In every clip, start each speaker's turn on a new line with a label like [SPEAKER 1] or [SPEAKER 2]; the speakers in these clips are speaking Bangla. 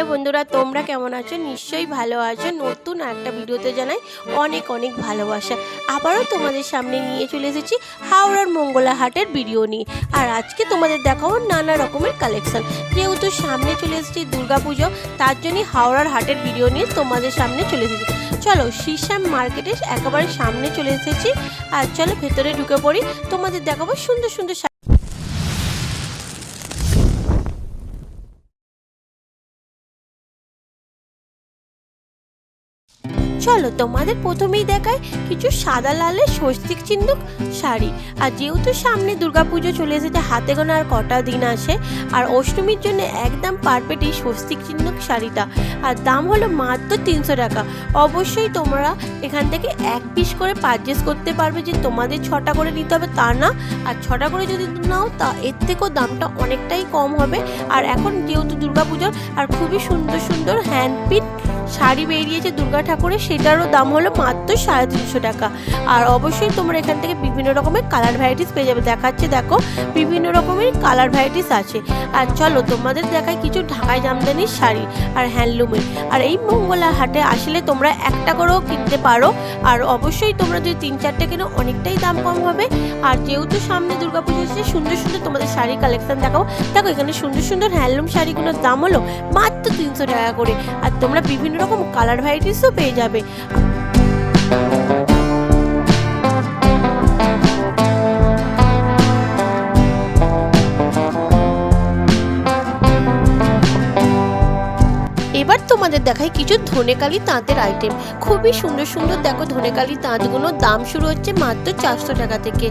[SPEAKER 1] হ্যালো বন্ধুরা, তোমরা কেমন আছো? নিশ্চয়ই ভালো আছো। নতুন একটা ভিডিওতে জানাই অনেক অনেক ভালোবাসা। আবারও তোমাদের সামনে নিয়ে চলে এসেছি হাওড়ার মঙ্গলা হাটের ভিডিও নিয়ে। আর আজকে তোমাদের দেখাবো নানা রকমের কালেকশন যেহেতু সামনে চলে এসেছি দুর্গাপুজো, তার জন্যই হাওড়ার হাটের ভিডিও নিয়ে তোমাদের সামনে চলে এসেছি। চলো, শ্রীশ্যাম মার্কেটে একেবারে সামনে চলে এসেছি। আর চলো, ভেতরে ঢুকে পড়ি। তোমাদের দেখাবো সুন্দর সুন্দর চলো তোমাদের প্রথমেই দেখায় কিছু সাদা লালের স্বস্তিক চিহ্ন শাড়ি। আর যেহেতু সামনে দুর্গাপুজো চলে এসেছে, হাতে গোনা আর কটা দিন আসে, আর অষ্টমীর জন্য একদম পারফেক্ট এই স্বস্তিক চিহ্ন শাড়িটা। আর দাম হলো মাত্র তিনশো টাকা। অবশ্যই তোমরা এখান থেকে এক পিস করে পারচেস করতে পারবে যে তোমাদের ছটা করে নিতে হবে তা না। আর ছটা করে যদি নাও, তা এর থেকেও দামটা অনেকটাই কম হবে। আর এখন যেহেতু দুর্গাপুজোর, আর খুবই সুন্দর সুন্দর হ্যান্ডপিন শাড়ি বেরিয়েছে দুর্গা ঠাকুরের, সেটারও দাম হলো মাত্র সাড়ে তিনশো টাকা। আর অবশ্যই তোমরা এখান থেকে বিভিন্ন রকমের কালার ভ্যারাইটিস পেয়ে যাবে। দেখাচ্ছে, দেখো, বিভিন্ন রকমের কালার ভ্যারাইটিস আছে। আর চলো, তোমাদের দেখায় কিছু ঢাকায় জামদানির শাড়ি আর হ্যান্ডলুমের আর এই মঙ্গলা হাটে আসলে তোমরা একটা করেও কিনতে পারো। আর অবশ্যই তোমরা যদি তিন চারটে কেনো, অনেকটাই দাম কম হবে। আর যেহেতু সামনে দুর্গাপুজো এসেছে, সুন্দর সুন্দর তোমাদের শাড়ি কালেকশন দেখাবো। দেখো, এখানে সুন্দর সুন্দর হ্যান্ডলুম শাড়িগুলোর দাম হলো মাত্র তিনশো টাকা করে। আর তোমরা বিভিন্ন রকম কালার ভ্যারাইটিসও পেয়ে যাবে। তোমাদের দেখাই কিছু ধনেকালি তাঁতের আইটেম খুবই সুন্দর সুন্দর দেখো ধনেকালি তাঁতগুলোর দাম শুরু হচ্ছে মাত্র চারশো টাকা থেকে।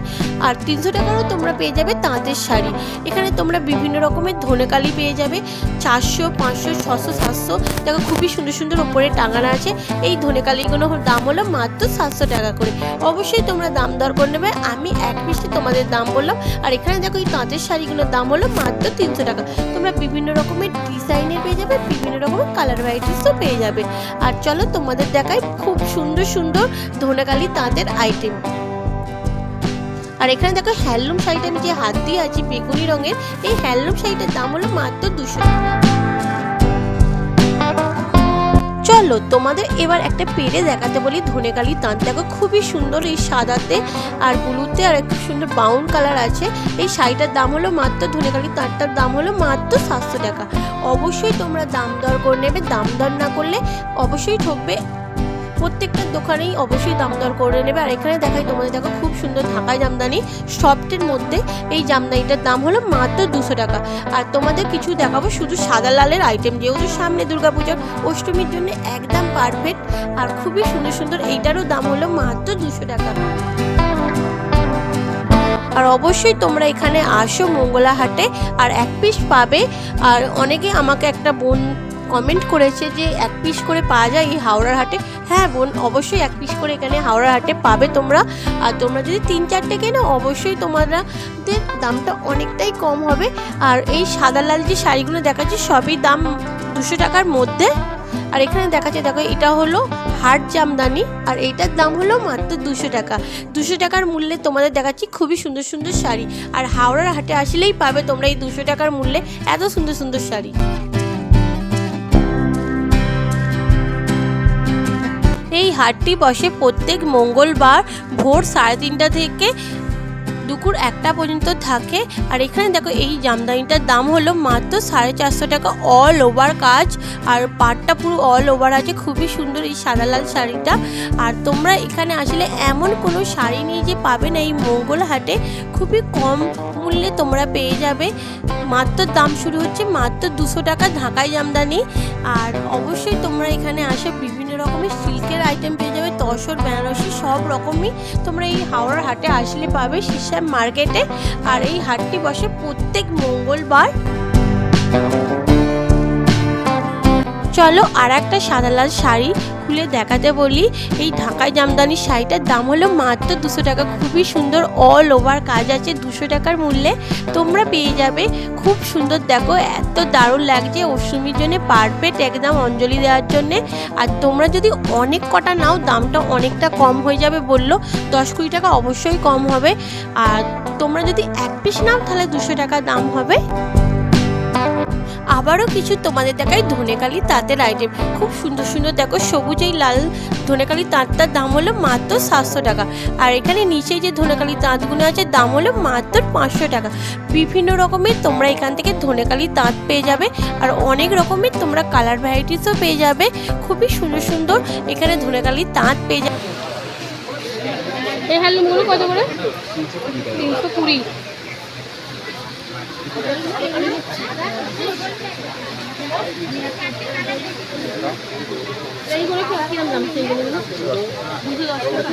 [SPEAKER 1] আর তিনশো টাকারও তোমরা পেয়ে যাবে তাঁতের শাড়ি। এখানে তোমরা বিভিন্ন রকমের ধনেকালি পেয়ে যাবে। চারশো, পাঁচশো, ছশো, সাতশো, দেখো খুবই সুন্দর সুন্দর ওপরে টাঙানো আছে। এই ধনেকালিগুলোর দাম হলো মাত্র সাতশো টাকা করে। অবশ্যই তোমরা দাম দর করে নেবে। আমি এক পিসে তোমাদের দাম বললাম। আর এখানে দেখো এই তাঁতের শাড়িগুলোর দাম হলো মাত্র তিনশো টাকা। তোমরা বিভিন্ন রকমের ডিজাইনের পেয়ে যাবে, বিভিন্ন রকমের কালার ভ্যারাইটিসও পেয়ে যাবে। আর চলো তোমাদের দেখায় খুব সুন্দর সুন্দর ধনেকালি তাঁতের আইটেম আর এখানে দেখো হ্যান্ডলুম শাড়িটা আমি যে হাত দিয়ে আছি বেগুনি রঙের, এই হ্যান্ডলুম শাড়িটার দাম হলো মাত্র দুশো চলো, তোমাদের এবার একটা পেরে দেখাতে বলি। ধনেকালি তাঁত দেখো খুবই সুন্দর এই সাদাতে আর ব্লুতে আর একটু সুন্দর ব্রাউন কালার আছে। এই শাড়িটার দাম হলো মাত্র, ধনেকালি তাঁতটার দাম হলো মাত্র সাতশো টাকা। অবশ্যই তোমরা দাম দর করে নেবে, দাম দর না করলে অবশ্যই ঠকবে প্রত্যেকটা দোকানেই অবশ্যই দাম দর করে নেবে। আর এখানে দেখাই, তোমাদের দেখো খুব সুন্দর ঢাকায় জামদানি। সফটের মধ্যে এই জামদানিটার দাম হলো মাত্র দুশো টাকা। আর তোমাদের কিছু দেখাবো, শুধু সাদা লালের আইটেম যেহেতু সামনে দুর্গাপুজোর অষ্টমীর জন্য একদম পারফেক্ট আর খুবই সুন্দর সুন্দর এইটারও দাম হলো মাত্র দুশো টাকা। আর অবশ্যই তোমরা এখানে আসো মঙ্গলা হাটে আর এক পিস পাবে। আর অনেকে আমাকে একটা বোন কমেন্ট করেছে যে এক পিস করে পাওয়া যায় এই হাওড়ার হাটে। হ্যাঁ বোন, অবশ্যই এক পিস করে এখানে হাওড়ার হাটে পাবে তোমরা। আর তোমরা যদি তিন চারটে কেনো, অবশ্যই তোমাদের দামটা অনেকটাই কম হবে। আর এই সাদা লাল যে শাড়িগুলো দেখাচ্ছি সবই দাম দুশো টাকার মধ্যে। আর এখানে দেখাচ্ছে, দেখো, এটা হলো হাট জামদানি, আর এইটার দাম হলো মাত্র দুশো টাকা। দুশো টাকার মূল্যে তোমাদের দেখাচ্ছি খুবই সুন্দর সুন্দর শাড়ি। আর হাওড়ার হাটে আসলেই পাবে তোমরা এই দুশো টাকার মূল্যে এত সুন্দর সুন্দর শাড়ি। হাটটি বসে প্রত্যেক মঙ্গলবার ভোর সাড়ে তিনটা থেকে দুপুর একটা পর্যন্ত থাকে। আর এখানে দেখো এই জামদানিটার দাম হলো মাত্র সাড়ে চারশো টাকা অল ওভার কাজ। আর পাটটা পুরো অল ওভার আছে, খুবই সুন্দর এই সাদা লাল শাড়িটা। আর তোমরা এখানে আসলে এমন কোনো শাড়ি নিয়ে যে পাবে না এই মঙ্গল হাটে, খুবই কম মূল্যে তোমরা পেয়ে যাবে। মাত্র দাম শুরু হচ্ছে মাত্র দুশো টাকা ঢাকাই জামদানি আর অবশ্যই তোমরা এখানে আসে বিভিন্ন রকমের সিল্কের আইটেম পেয়ে যাবে, তসর, বেনারসি সব রকমই তোমরা এই হাওড়ার হাটে আসলে পাবে শিশাম মার্কেটে আর এই হাটটি বসে প্রত্যেক মঙ্গলবার। চলো আর একটা সাদা লাল শাড়ি খুলে দেখাতে বলি। এই ঢাকায় জামদানি শাড়িটার দাম হলো মাত্র দুশো টাকা। খুবই সুন্দর অল ওভার কাজ আছে দুশো টাকার মূল্যে। তোমরা পেয়ে যাবে। খুব সুন্দর, দেখো, এত দারুণ লাগছে অষ্টমীর জন্য পারফেক্ট একদম অঞ্জলি দেওয়ার জন্যে। আর তোমরা যদি অনেক কটা নাও, দামটা অনেকটা কম হয়ে যাবে বলল। দশ কুড়ি টাকা অবশ্যই কম হবে। আর তোমরা যদি এক পিস নাও, তাহলে দুশো টাকা দাম হবে। আবারও কিছু তোমাদের দেখায় ধনেকালি তাঁতের আইটেম খুব সুন্দর সুন্দর দেখো, সবুজ এই লাল ধনেকালি তাঁতটার দাম হলো মাত্র সাতশো টাকা। আর এখানে নিচে যে ধনেকালি তাঁতগুলো আছে, দাম হলো মাত্র পাঁচশো টাকা। বিভিন্ন রকমের তোমরা এখান থেকে ধনেকালি তাঁত পেয়ে যাবে, আর অনেক রকমের তোমরা কালার ভ্যারাইটিসও পেয়ে যাবে। খুবই সুন্দর সুন্দর এখানে ধনেকালি তাঁত পেয়ে যাবে।
[SPEAKER 2] কত করে? তিনশো কুড়ি। এইগুলো কি কিরম দাম সেইগুলো দুশো দশ টাকা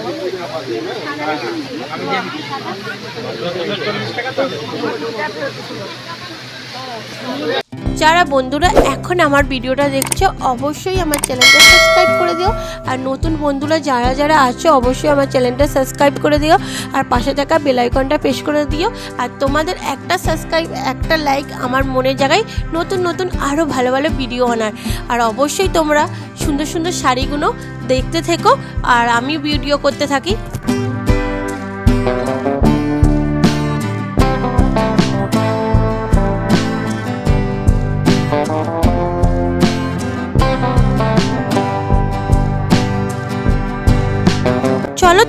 [SPEAKER 1] যারা বন্ধুরা এখন আমার ভিডিওটা দেখছ, অবশ্যই আমার চ্যানেলটা সাবস্ক্রাইব করে দিও। আর নতুন বন্ধুরা যারা যারা আছো, অবশ্যই আমার চ্যানেলটা সাবস্ক্রাইব করে দিও। আর পাশে থাকা বেল আইকনটা প্রেস করে দিও। আর তোমাদের একটা সাবস্ক্রাইব একটা লাইক আমার মনে জায়গায় নতুন নতুন আরও ভালো ভালো ভিডিও আনার। আর অবশ্যই তোমরা সুন্দর সুন্দর শাড়িগুলো দেখতে থেকো। আর আমি ভিডিও করতে থাকি।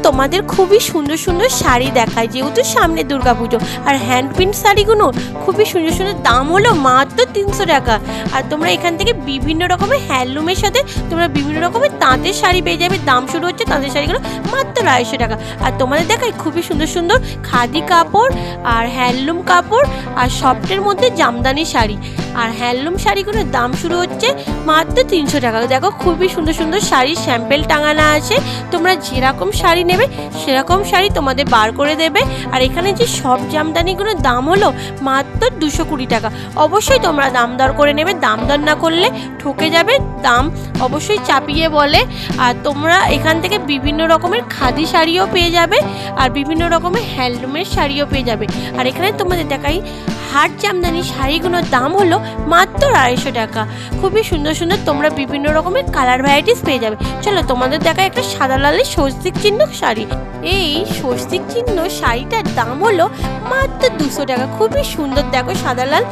[SPEAKER 1] তোমাদের খুবই সুন্দর সুন্দর শাড়ি দেখায়, যেহেতু সামনে দুর্গাপুজো। আর হ্যান্ড প্রিন্ট শাড়িগুলো খুবই সুন্দর সুন্দর দাম হলো মাত্র তিনশো টাকা। আর তোমরা এখান থেকে বিভিন্ন রকমের হ্যান্ডলুমের সাথে তোমরা বিভিন্ন রকমের তাঁতের শাড়ি পেয়ে যাবে। দাম শুরু হচ্ছে তাঁতের শাড়িগুলো মাত্র আড়াইশো টাকা। আর তোমাদের দেখায় খুবই সুন্দর সুন্দর খাদি কাপড় আর হ্যান্ডলুম কাপড় আর সফটের মধ্যে জামদানি শাড়ি। আর হ্যান্ডলুম শাড়িগুলোর দাম শুরু হচ্ছে মাত্র তিনশো টাকা। দেখো খুবই সুন্দর সুন্দর শাড়ির স্যাম্পেল টাঙানো আছে। তোমরা যেরকম শাড়ি নেবে, সেরকম শাড়ি তোমাদের বার করে দেবে। আর এখানে যে সব জামদানিগুলোর দাম হলো মাত্র দুশো কুড়ি টাকা। অবশ্যই তোমরা দাম দর করে নেবে, দাম দর না করলে ঠকে যাবে। দাম অবশ্যই চাপিয়ে বলে। আর তোমরা এখান থেকে বিভিন্ন রকমের খাদি শাড়িও পেয়ে যাবে। আর বিভিন্ন রকমের হ্যান্ডলুমের শাড়িও পেয়ে যাবে। আর এখানে তোমাদের দেখাই হাট জামদানি শাড়িগুলোর দাম হলো মাত্র আড়াইশো টাকা। খুবই সুন্দর সুন্দর তোমরা বিভিন্ন রকমের কালার ভ্যারাইটিস পেয়ে যাবে। চলো তোমাদের দেখা একটা সাদা লালের স্বস্তিক চিহ্ন শাড়ি। এই স্বস্তিক চিহ্ন শাড়িটার দাম হলো মাত্র দুশো টাকা। খুবই সুন্দর। দেখো সাদা লাল।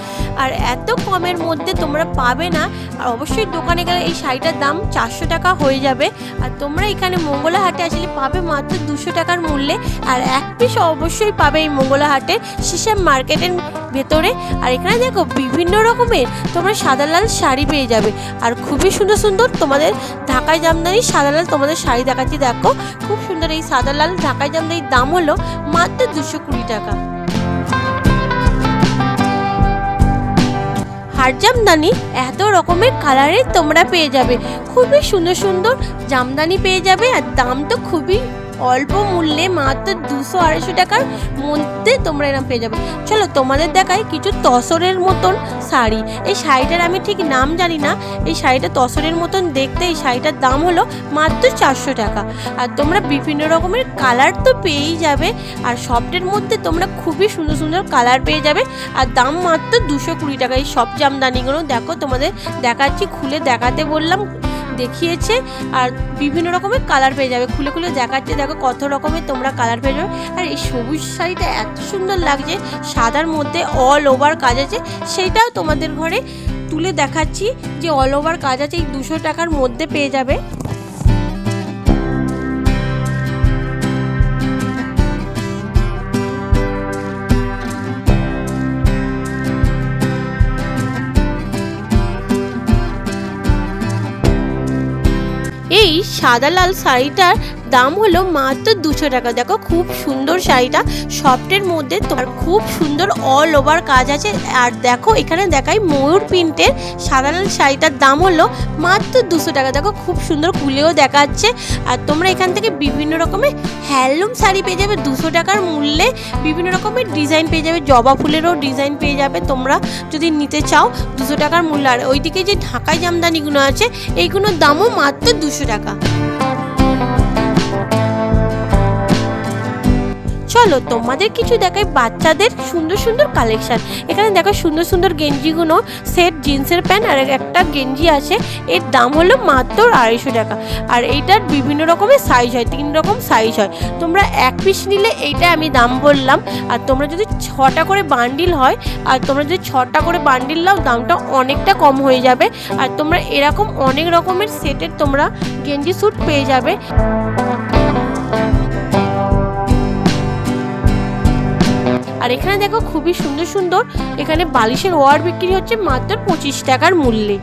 [SPEAKER 1] আর এত কমের মধ্যে তোমরা পাবে না। আর অবশ্যই দোকানে গেলে এই শাড়িটার দাম চারশো টাকা হয়ে যাবে। আর তোমরা এখানে মঙ্গলা হাটে আসলে পাবে মাত্র দুশো টাকার মূল্যে। আর এক পিস অবশ্যই পাবে এই মঙ্গলা হাটের সিসাম মার্কেটের ভেতরে। আর এখানে দেখো বিভিন্ন রকমের তোমরা সাদা লাল শাড়ি পেয়ে যাবে। আর খুবই সুন্দর সুন্দর তোমাদের ঢাকায় জামদানি সাদা লাল তোমাদের শাড়ি দেখাচ্ছি। দেখো খুব সুন্দর এই সাদা লাল ঢাকায় জামদানির দাম হলো মাত্র দুশো কুড়ি টাকা। হার জামদানি এত রকমের কালারের তোমরা পেয়ে যাবে। খুবই সুন্দর সুন্দর জামদানি পেয়ে যাবে আর দাম তো খুবই অল্প মূল্যে মাত্র দুশো আড়াইশো টাকার মধ্যে তোমরা এরকম পেয়ে যাবে। চলো তোমাদের দেখায় কিছু তসরের মতন শাড়ি। এই শাড়িটার আমি ঠিক নাম জানি না। এই শাড়িটা তসরের মতন দেখতে, এই শাড়িটার দাম হলো মাত্র চারশো টাকা। আর তোমরা বিভিন্ন রকমের কালার তো পেয়েই যাবে। আর সফটের মধ্যে তোমরা খুবই সুন্দর সুন্দর কালার পেয়ে যাবে। আর দাম মাত্র দুশো কুড়ি টাকা। এই সব জামদানিগুলো দেখো তোমাদের দেখাচ্ছি, খুলে দেখাতে বললাম। দেখিয়েছে আর বিভিন্ন রকমের কালার পেয়ে যাবে। খুলে খুলে দেখাচ্ছে, দেখো কত রকমের তোমরা কালার পেয়ে যাবে। আর এই সবুজ শাড়িটা এত সুন্দর লাগছে, সাদার মধ্যে অল ওভার কাজ আছে। সেইটাও তোমাদের ঘরে তুলে দেখাচ্ছি যে অল ওভার কাজ আছে, এই দুশো টাকার মধ্যে পেয়ে যাবে। সাদা লাল শাড়িটার দাম হলো মাত্র দুশো টাকা। দেখো খুব সুন্দর শাড়িটা। সফটের মধ্যে তোমার খুব সুন্দর অল ওভার কাজ আছে। আর দেখো এখানে দেখাই ময়ূর প্রিন্টের সাধারণ শাড়িটার দাম হলো মাত্র দুশো টাকা। দেখো খুব সুন্দর খুলেও দেখাচ্ছে। আর তোমরা এখান থেকে বিভিন্ন রকমের হ্যান্ডলুম শাড়ি পেয়ে যাবে দুশো টাকার মূল্যে। বিভিন্ন রকমের ডিজাইন পেয়ে যাবে, জবা ফুলেরও ডিজাইন পেয়ে যাবে তোমরা যদি নিতে চাও দুশো টাকার মূল্য। আর ওইদিকে যে ঢাকাই জামদানিগুলো আছে, এইগুলোর দামও মাত্র দুশো টাকা। চলো তোমাদের কিছু দেখাই বাচ্চাদের সুন্দর সুন্দর কালেকশন এখানে দেখো সুন্দর সুন্দর গেঞ্জিগুলো সেট জিন্সের প্যান্ট আর একটা গেঞ্জি আছে, এর দাম হলো মাত্র আড়াইশো টাকা। আর এইটার বিভিন্ন রকমের সাইজ হয়, তিন রকম সাইজ হয়। তোমরা এক পিস নিলে এইটা আমি দাম বললাম। আর তোমরা যদি ছটা করে বান্ডিল হয়, আর তোমরা যদি ছটা করে বান্ডিল নাও, দামটা অনেকটা কম হয়ে যাবে। আর তোমরা এরকম অনেক রকমের সেটের তোমরা গেঞ্জি স্যুট পেয়ে যাবে। আর এখানে দেখো খুবই সুন্দর সুন্দর এখানে বালিশের ওয়ার বিক্রি হচ্ছে মাত্র পঁচিশ টাকার মূল্যে।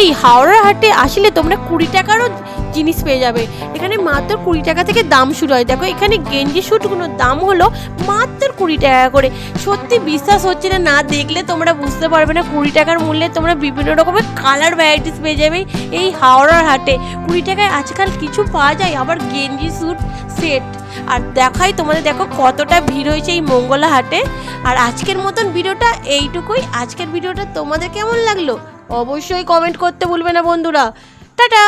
[SPEAKER 1] এই হাওড়ার হাটে আসলে তোমরা কুড়ি টাকারও জিনিস পেয়ে যাবে। এখানে মাত্র কুড়ি টাকা থেকে দাম শুরু হয়। দেখো, এখানে গেঞ্জি স্যুটগুলোর দাম হলো মাত্র কুড়ি টাকা করে। সত্যি বিশ্বাস হচ্ছে না না দেখলে তোমরা বুঝতে পারবে না কুড়ি টাকার মূল্যে তোমরা বিভিন্ন রকমের কালার ভ্যারাইটিস পেয়ে যাবে এই হাওড়ার হাটে। কুড়ি টাকায় আজকাল কিছু পাওয়া যায়, আবার গেঞ্জি স্যুট সেট আর দেখাই তোমাদের, দেখো কতটা ভিড় হয়েছে এই মঙ্গলা হাটে। আর আজকের মতন ভিডিওটা এইটুকুই। আজকের ভিডিওটা তোমাদের কেমন লাগল? অবশ্যই কমেন্ট করতে ভুলবে না বন্ধুরা। টাটা!